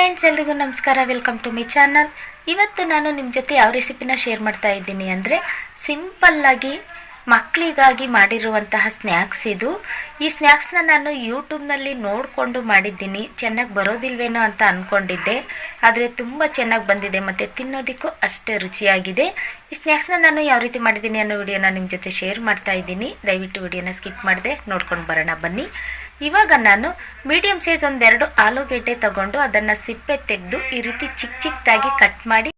Friends ಎಲ್ರಿಗೂ ನಮಸ್ಕಾರ. Welcome to my channel ಇವತ್ತು ನಾನು ನಿಮ್ಮ ಜೊತೆ ಯಾವ ರೆಸಿಪಿನ ಶೇರ್ ಮಾಡ್ತಾ ಇದ್ದೀನಿ ಅಂದರೆ ಸಿಂಪಲ್ಲಾಗಿ ಮಕ್ಕಳಿಗಾಗಿ ಮಾಡಿರುವಂತಹ ಸ್ನ್ಯಾಕ್ಸ್ ಇದು. ಈ ಸ್ನ್ಯಾಕ್ಸ್ನ ನಾನು ಯೂಟ್ಯೂಬ್ನಲ್ಲಿ ನೋಡಿಕೊಂಡು ಮಾಡಿದ್ದೀನಿ. ಚೆನ್ನಾಗಿ ಬರೋದಿಲ್ವೇನೋ ಅಂತ ಅಂದ್ಕೊಂಡಿದ್ದೆ ಆದರೆ ತುಂಬ ಚೆನ್ನಾಗಿ ಬಂದಿದೆ ಮತ್ತು ತಿನ್ನೋದಕ್ಕೂ ಅಷ್ಟೇ ರುಚಿಯಾಗಿದೆ. ಈ ಸ್ನ್ಯಾಕ್ಸ್ನ ನಾನು ಯಾವ ರೀತಿ ಮಾಡಿದ್ದೀನಿ ಅನ್ನೋ ವಿಡಿಯೋನ ನಿಮ್ಮ ಜೊತೆ ಶೇರ್ ಮಾಡ್ತಾ ಇದ್ದೀನಿ. ದಯವಿಟ್ಟು ವಿಡಿಯೋನ ಸ್ಕಿಪ್ ಮಾಡಿದೆ ನೋಡ್ಕೊಂಡು ಬರೋಣ ಬನ್ನಿ. ಇವಾಗ ನಾನು ಮೀಡಿಯಮ್ ಸೈಜ್ ಒಂದೆರಡು ಆಲೂಗೆಡ್ಡೆ ತಗೊಂಡು ಅದನ್ನು ಸಿಪ್ಪೆ ತೆಗೆದು ಈ ರೀತಿ ಚಿಕ್ಕ ಚಿಕ್ಕದಾಗಿ ಕಟ್ ಮಾಡಿ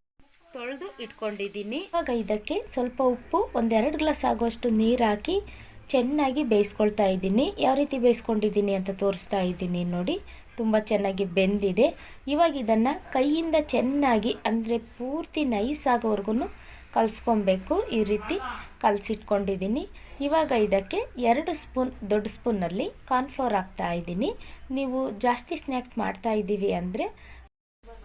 ಇಟ್ಕೊಂಡಿದ್ದೀನಿ. ಇವಾಗ ಇದಕ್ಕೆ ಸ್ವಲ್ಪ ಉಪ್ಪು, ಒಂದೆರಡು ಗ್ಲಾಸ್ ಆಗುವಷ್ಟು ನೀರು ಹಾಕಿ ಚೆನ್ನಾಗಿ ಬೇಯಿಸ್ಕೊಳ್ತಾ ಇದ್ದೀನಿ. ಯಾವ ರೀತಿ ಬೇಯಿಸ್ಕೊಂಡಿದ್ದೀನಿ ಅಂತ ತೋರಿಸ್ತಾ ಇದ್ದೀನಿ ನೋಡಿ. ತುಂಬ ಚೆನ್ನಾಗಿ ಬೆಂದಿದೆ. ಇವಾಗ ಇದನ್ನು ಕೈಯಿಂದ ಚೆನ್ನಾಗಿ, ಅಂದರೆ ಪೂರ್ತಿ ನೈಸ್ ಆಗೋವರೆಗೂ ಕಲಿಸ್ಕೊಬೇಕು. ಈ ರೀತಿ ಕಲಸಿಟ್ಕೊಂಡಿದ್ದೀನಿ. ಇವಾಗ ಇದಕ್ಕೆ ಎರಡು ಸ್ಪೂನ್, ದೊಡ್ಡ ಸ್ಪೂನಲ್ಲಿ ಕಾರ್ನ್ಫ್ಲೋರ್ ಹಾಕ್ತಾ ಇದ್ದೀನಿ. ನೀವು ಜಾಸ್ತಿ ಸ್ನ್ಯಾಕ್ಸ್ ಮಾಡ್ತಾ ಇದ್ದೀವಿ ಅಂದರೆ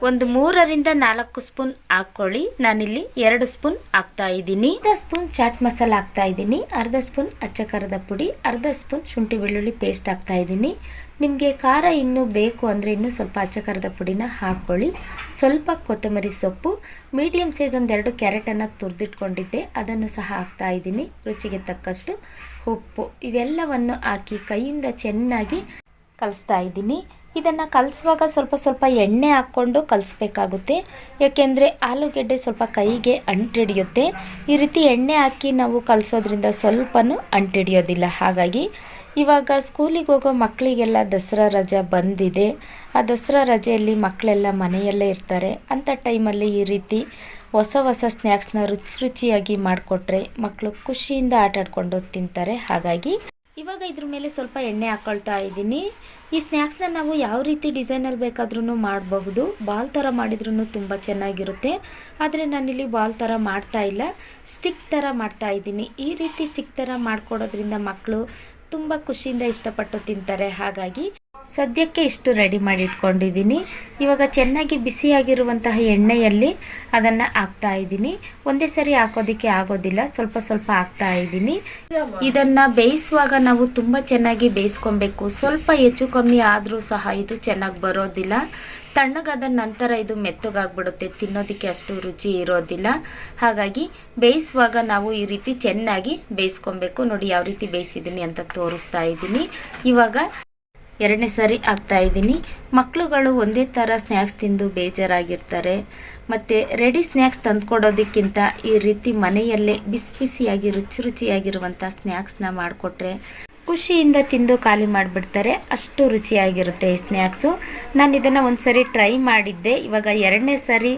ಒಂದು ಮೂರರಿಂದ ನಾಲ್ಕು ಸ್ಪೂನ್ ಹಾಕ್ಕೊಳ್ಳಿ. ನಾನಿಲ್ಲಿ ಎರಡು ಸ್ಪೂನ್ ಹಾಕ್ತಾ ಇದ್ದೀನಿ. ಅರ್ಧ ಸ್ಪೂನ್ ಚಾಟ್ ಮಸಾಲ ಹಾಕ್ತಾ ಇದ್ದೀನಿ. ಅರ್ಧ ಸ್ಪೂನ್ ಅಚ್ಚ ಖಾರದ ಪುಡಿ. ಅರ್ಧ ಸ್ಪೂನ್ ಶುಂಠಿ ಬೆಳ್ಳುಳ್ಳಿ ಪೇಸ್ಟ್ ಹಾಕ್ತಾ ಇದ್ದೀನಿ. ನಿಮಗೆ ಖಾರ ಇನ್ನೂ ಬೇಕು ಅಂದರೆ ಇನ್ನೂ ಸ್ವಲ್ಪ ಅಚ್ಚ ಖಾರದ ಪುಡಿನ ಹಾಕ್ಕೊಳ್ಳಿ. ಸ್ವಲ್ಪ ಕೊತ್ತಂಬರಿ ಸೊಪ್ಪು. ಮೀಡಿಯಮ್ ಸೈಜ್ ಒಂದೆರಡು ಕ್ಯಾರೆಟನ್ನು ತುರಿದಿಟ್ಕೊಂಡಿದ್ದೆ. ಅದನ್ನು ಸಹ ಹಾಕ್ತಾ ಇದ್ದೀನಿ. ರುಚಿಗೆ ತಕ್ಕಷ್ಟು ಉಪ್ಪು. ಇವೆಲ್ಲವನ್ನು ಹಾಕಿ ಕೈಯಿಂದ ಚೆನ್ನಾಗಿ ಕಲಿಸ್ತಾ ಇದ್ದೀನಿ. ಇದನ್ನು ಕಲಿಸುವಾಗ ಸ್ವಲ್ಪ ಸ್ವಲ್ಪ ಎಣ್ಣೆ ಹಾಕ್ಕೊಂಡು ಕಲಿಸ್ಬೇಕಾಗುತ್ತೆ. ಯಾಕೆಂದರೆ ಆಲೂಗೆಡ್ಡೆ ಸ್ವಲ್ಪ ಕೈಗೆ ಅಂಟಿಡಿಯುತ್ತೆ. ಈ ರೀತಿ ಎಣ್ಣೆ ಹಾಕಿ ನಾವು ಕಲಿಸೋದ್ರಿಂದ ಸ್ವಲ್ಪನೂ ಅಂಟಿಡಿಯೋದಿಲ್ಲ. ಹಾಗಾಗಿ ಇವಾಗ ಸ್ಕೂಲಿಗೆ ಹೋಗೋ ಮಕ್ಕಳಿಗೆಲ್ಲ ದಸರಾ ರಜೆ ಬಂದಿದೆ. ಆ ದಸರಾ ರಜೆಯಲ್ಲಿ ಮಕ್ಕಳೆಲ್ಲ ಮನೆಯಲ್ಲೇ ಇರ್ತಾರೆ. ಅಂಥ ಟೈಮಲ್ಲಿ ಈ ರೀತಿ ಹೊಸ ಹೊಸ ಸ್ನ್ಯಾಕ್ಸ್ನ ರುಚಿ ರುಚಿಯಾಗಿ ಮಾಡಿಕೊಟ್ರೆ ಮಕ್ಕಳು ಖುಷಿಯಿಂದ ಆಟಾಡ್ಕೊಂಡು ತಿಂತಾರೆ. ಹಾಗಾಗಿ ಇವಾಗ ಇದ್ರ ಮೇಲೆ ಸ್ವಲ್ಪ ಎಣ್ಣೆ ಹಾಕ್ಕೊಳ್ತಾ ಇದ್ದೀನಿ. ಈ ಸ್ನ್ಯಾಕ್ಸ್ನ ನಾವು ಯಾವ ರೀತಿ ಡಿಸೈನಲ್ಲಿ ಬೇಕಾದ್ರೂ ಮಾಡಬಹುದು. ಬಾಲ್ ಥರ ಮಾಡಿದ್ರೂ ತುಂಬ ಚೆನ್ನಾಗಿರುತ್ತೆ. ಆದರೆ ನಾನಿಲ್ಲಿ ಬಾಲ್ ಥರ ಮಾಡ್ತಾ ಇಲ್ಲ. ಸ್ಟಿಕ್ ಥರ ಮಾಡ್ತಾ ಇದ್ದೀನಿ. ಈ ರೀತಿ ಸ್ಟಿಕ್ ಥರ ಮಾಡಿಕೊಡೋದ್ರಿಂದ ಮಕ್ಕಳು ತುಂಬ ಖುಷಿಯಿಂದ ಇಷ್ಟಪಟ್ಟು ತಿಂತಾರೆ. ಹಾಗಾಗಿ ಸದ್ಯಕ್ಕೆ ಇಷ್ಟು ರೆಡಿ ಮಾಡಿ ಇಟ್ಕೊಂಡಿದ್ದೀನಿ ಇವಾಗ ಚೆನ್ನಾಗಿ ಬಿಸಿಯಾಗಿರುವಂತಹ ಎಣ್ಣೆಯಲ್ಲಿ ಅದನ್ನು ಹಾಕ್ತಾ ಇದ್ದೀನಿ. ಒಂದೇ ಸರಿ ಹಾಕೋದಕ್ಕೆ ಆಗೋದಿಲ್ಲ, ಸ್ವಲ್ಪ ಸ್ವಲ್ಪ ಹಾಕ್ತಾ ಇದ್ದೀನಿ. ಇದನ್ನು ಬೇಯಿಸುವಾಗ ನಾವು ತುಂಬ ಚೆನ್ನಾಗಿ ಬೇಯಿಸ್ಕೊಬೇಕು. ಸ್ವಲ್ಪ ಹೆಚ್ಚು ಕಮ್ಮಿ ಆದರೂ ಸಹ ಇದು ಚೆನ್ನಾಗಿ ಬರೋದಿಲ್ಲ. ತಣ್ಣಗಾದ ನಂತರ ಇದು ಮೆತ್ತಗಾಗ್ಬಿಡುತ್ತೆ. ತಿನ್ನೋದಕ್ಕೆ ಅಷ್ಟು ರುಚಿ ಇರೋದಿಲ್ಲ. ಹಾಗಾಗಿ ಬೇಯಿಸುವಾಗ ನಾವು ಈ ರೀತಿ ಚೆನ್ನಾಗಿ ಬೇಯಿಸ್ಕೊಬೇಕು. ನೋಡಿ ಯಾವ ರೀತಿ ಬೇಯಿಸಿದ್ದೀನಿ ಅಂತ ತೋರಿಸ್ತಾ ಇದ್ದೀನಿ. ಇವಾಗ ಎರಡನೇ ಸಾರಿ ಆಗ್ತಾ ಇದ್ದೀನಿ. ಮಕ್ಕಳುಗಳು ಒಂದೇ ಥರ ಸ್ನ್ಯಾಕ್ಸ್ ತಿಂದು ಬೇಜಾರಾಗಿರ್ತಾರೆ. ಮತ್ತು ರೆಡಿ ಸ್ನ್ಯಾಕ್ಸ್ ತಂದುಕೊಡೋದಕ್ಕಿಂತ ಈ ರೀತಿ ಮನೆಯಲ್ಲೇ ಬಿಸಿ ಬಿಸಿಯಾಗಿ ರುಚಿ ರುಚಿಯಾಗಿರುವಂಥ ಸ್ನ್ಯಾಕ್ಸ್ನ ಮಾಡಿಕೊಟ್ರೆ ಖುಷಿಯಿಂದ ತಿಂದು ಖಾಲಿ ಮಾಡಿಬಿಡ್ತಾರೆ. ಅಷ್ಟು ರುಚಿಯಾಗಿರುತ್ತೆ ಈ ಸ್ನ್ಯಾಕ್ಸು ನಾನು ಇದನ್ನು ಒಂದು ಸರಿ ಟ್ರೈ ಮಾಡಿದ್ದೆ. ಇವಾಗ ಎರಡನೇ ಸಾರಿ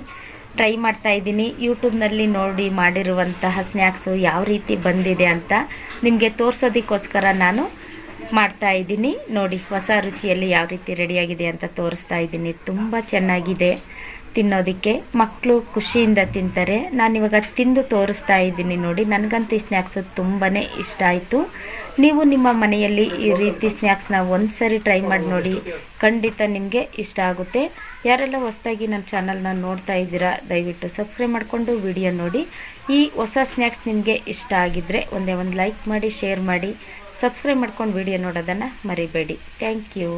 ಟ್ರೈ ಮಾಡ್ತಾ ಇದ್ದೀನಿ. ಯೂಟ್ಯೂಬ್ನಲ್ಲಿ ನೋಡಿ ಮಾಡಿರುವಂತಹ ಸ್ನ್ಯಾಕ್ಸು ಯಾವ ರೀತಿ ಬಂದಿದೆ ಅಂತ ನಿಮಗೆ ತೋರಿಸೋದಕ್ಕೋಸ್ಕರ ನಾನು ಮಾಡ್ತಾ ಇದ್ದೀನಿ. ನೋಡಿ, ಹೊಸ ರುಚಿಯಲ್ಲಿ ಯಾವ ರೀತಿ ರೆಡಿಯಾಗಿದೆ ಅಂತ ತೋರಿಸ್ತಾ ಇದ್ದೀನಿ. ತುಂಬ ಚೆನ್ನಾಗಿದೆ ತಿನ್ನೋದಕ್ಕೆ. ಮಕ್ಕಳು ಖುಷಿಯಿಂದ ತಿಂತಾರೆ. ನಾನಿವಾಗ ತಿಂದು ತೋರಿಸ್ತಾ ಇದ್ದೀನಿ ನೋಡಿ. ನನಗಂತೂ ಈ ಸ್ನ್ಯಾಕ್ಸು ತುಂಬಾ ಇಷ್ಟ ಆಯಿತು. ನೀವು ನಿಮ್ಮ ಮನೆಯಲ್ಲಿ ಈ ರೀತಿ ಸ್ನ್ಯಾಕ್ಸ್ನ ಒಂದು ಸರಿ ಟ್ರೈ ಮಾಡಿ ನೋಡಿ. ಖಂಡಿತ ನಿಮಗೆ ಇಷ್ಟ ಆಗುತ್ತೆ. ಯಾರೆಲ್ಲ ಹೊಸದಾಗಿ ನನ್ನ ಚಾನಲ್ನ ನೋಡ್ತಾ ಇದ್ದೀರಾ, ದಯವಿಟ್ಟು ಸಬ್ಸ್ಕ್ರೈಬ್ ಮಾಡಿಕೊಂಡು ವಿಡಿಯೋ ನೋಡಿ. ಈ ಹೊಸ ಸ್ನ್ಯಾಕ್ಸ್ ನಿಮಗೆ ಇಷ್ಟ ಆಗಿದ್ದರೆ ಒಂದೇ ಒಂದು ಲೈಕ್ ಮಾಡಿ ಶೇರ್ ಮಾಡಿ. ಸಬ್ಸ್ಕ್ರೈಬ್ ಮಾಡ್ಕೊಂಡು ವಿಡಿಯೋ ನೋಡೋದನ್ನು ಮರಿಬೇಡಿ. Thank you